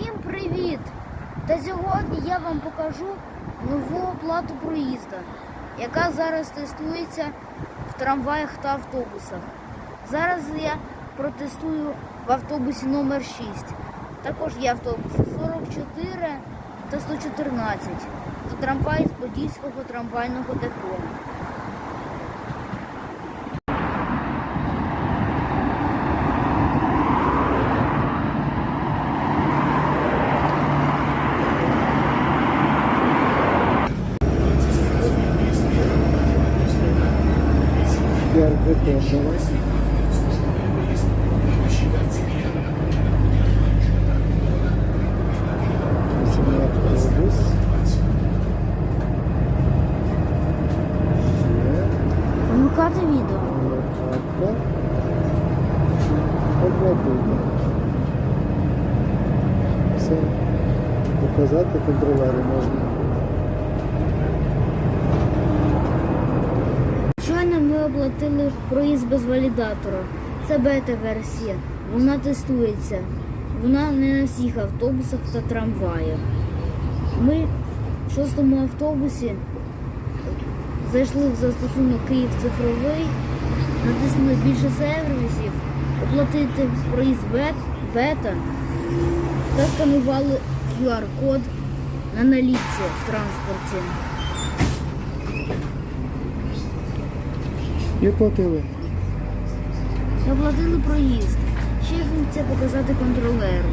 Всім привіт! Та сьогодні я вам покажу нову оплату проїзду, яка зараз тестується в трамваях та автобусах. Зараз я протестую в автобусі номер 6. Також є автобуси 44 та 114 та трамвай з Подільського трамвайного депо. Автобус. Є. Вмикати відео. Лопатка. Оплатити. Все. Показати контролеру можна. Щойно ми оплатили проїзд без валідатора. Це бета-версія. Вона тестується. Вона не на всіх автобусах та трамваях. Ми в шостому автобусі зайшли в застосунок Київ цифровий, натиснули більше сервісів, оплатити проїзд бета та сканували QR-код на наліпці в транспорті. І оплатили. Оплатили проїзд. Ще функція показати контролеру.